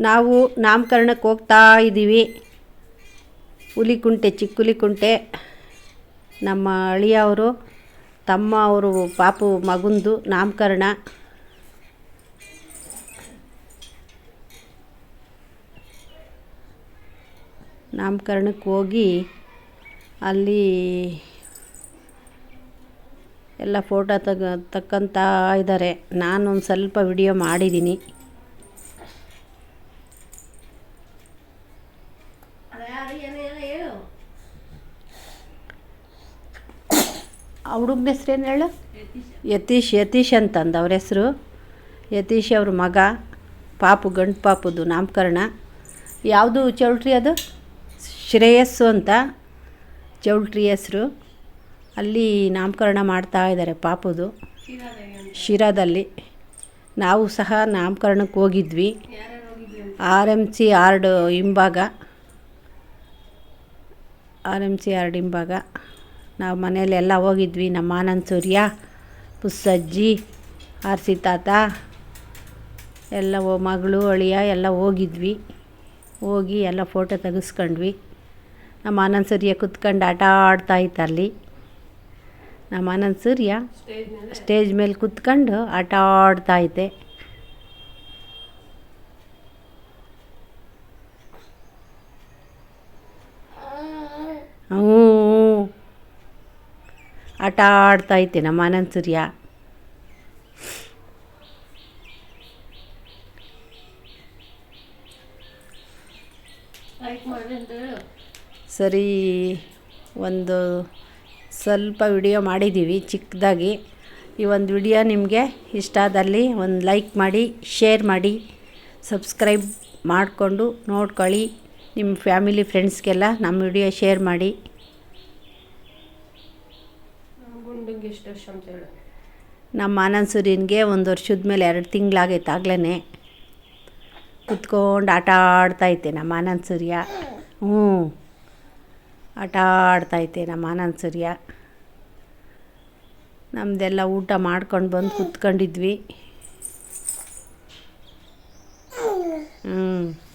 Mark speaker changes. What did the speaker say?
Speaker 1: ನಾವು ನಾಮಕರಣಕ್ಕೆ ಹೋಗ್ತಾ ಇದ್ದೀವಿ. ಹುಲಿಕುಂಟೆ ಚಿಕ್ಕ ಹುಲಿಕುಂಟೆ ನಮ್ಮ ಅಳಿಯವರು ತಮ್ಮ ಅವರು, ಪಾಪು ಮಗಂದು ನಾಮಕರಣ. ನಾಮಕರಣಕ್ಕೆ ಹೋಗಿ ಅಲ್ಲಿ ಎಲ್ಲ ಫೋಟೋ ತಗ, ತಕ್ಕಂತ ಇದ್ದಾರೆ. ನಾನೊಂದು ಸ್ವಲ್ಪ ವಿಡಿಯೋ ಮಾಡಿದ್ದೀನಿ. ಆ ಹುಡುಗನ ಹೆಸ್ರೇನು ಹೇಳು? ಯತೀಶ್ ಯತೀಶ್ ಅಂತಂದು ಅವ್ರ ಹೆಸರು. ಯತೀಶ್ ಅವ್ರ ಮಗ. ಪಾಪು, ಗಂಡು ಪಾಪದು ನಾಮಕರಣ. ಯಾವುದು ಚೌಲ್ಟ್ರಿ ಅದು? ಶ್ರೇಯಸ್ಸು ಅಂತ. ಚೌಲ್ಟ್ರಿ ಹೆಸರು. ಅಲ್ಲಿ ನಾಮಕರಣ ಮಾಡ್ತಾ ಇದ್ದಾರೆ ಪಾಪದು. ಶಿರಾದಲ್ಲಿ. ನಾವು ಸಹ ನಾಮಕರಣಕ್ಕೆ ಹೋಗಿದ್ವಿ. ಆರ್ ಎಂ ಸಿ ಆರ್ಡ್ ಹಿಂಭಾಗ. ಆರ್ ಎಂ ಸಿ ಹಿಂಭಾಗ ನಾವು ಮನೆಯಲ್ಲೆಲ್ಲ ಎಲ್ಲ ಹೋಗಿದ್ವಿ. ನಮ್ಮ ಆನಂದ್ ಸೂರ್ಯ ಪುಸ್ಸಜ್ಜಿ ಆರ್ ಸಿ ತಾತ ಎಲ್ಲ ಓ ಮಗಳು ಅಳಿಯ ಎಲ್ಲ ಹೋಗಿದ್ವಿ. ಹೋಗಿ ಎಲ್ಲ ಫೋಟೋ ತೆಗೆಸ್ಕೊಂಡ್ವಿ. ನಮ್ಮ ಆನಂದ್ ಸೂರ್ಯ ಕುತ್ಕೊಂಡು ಆಟ ಆಡ್ತಾ ಇತ್ತು ಅಲ್ಲಿ. ನಮ್ಮ ಆನಂದ್ ಸೂರ್ಯ ಸ್ಟೇಜ್ ಮೇಲೆ? ಕುತ್ಕೊಂಡು ಆಟ ಆಡ್ತಾ ಐತೆ ಹ್ಞೂ ಆಟ ಆಡ್ತಾ ಇದ್ದೆ ನಮ್ಮ ಆನಂದ್ ಸೂರ್ಯ. ಸರಿ ಒಂದು ಸ್ವಲ್ಪ ವಿಡಿಯೋ ಮಾಡಿದ್ದೀವಿ ಚಿಕ್ಕದಾಗಿ. ಈ ಒಂದು ವಿಡಿಯೋ ನಿಮಗೆ ಇಷ್ಟ ಆದಲ್ಲಿ ಒಂದು ಲೈಕ್ ಮಾಡಿ ಶೇರ್ ಮಾಡಿ ಸಬ್ಸ್ಕ್ರೈಬ್ ಮಾಡಿಕೊಂಡು ನೋಡ್ಕೊಳ್ಳಿ. ನಿಮ್ಮ ಫ್ಯಾಮಿಲಿ ಫ್ರೆಂಡ್ಸ್ಗೆಲ್ಲ ನಮ್ಮ ವಿಡಿಯೋ ಶೇರ್ ಮಾಡಿ.
Speaker 2: ನಿಮ್ಗೆ ಎಷ್ಟು ವರ್ಷ ಅಂತ ಹೇಳಿ.
Speaker 1: ನಮ್ಮ ಮಾನಸೂರಿನಿಗೆ ಒಂದು ವರ್ಷದ ಮೇಲೆ ಎರಡು ತಿಂಗಳಾಗೈತೆ ಆಗ್ಲೇ ಕುತ್ಕೊಂಡು ಆಟ ಆಡ್ತೈತೆ ನಮ್ಮ ಆನಂದ್ ಸೂರ್ಯ ಹ್ಞೂ. ಆಟ ಆಡ್ತೈತೆ ನಮ್ಮ ಆನಂದ ಸೂರ್ಯ ನಮ್ಮದೆಲ್ಲ ಊಟ ಮಾಡ್ಕೊಂಡು ಬಂದು ಕುತ್ಕೊಂಡಿದ್ವಿ. ಹ್ಞೂ.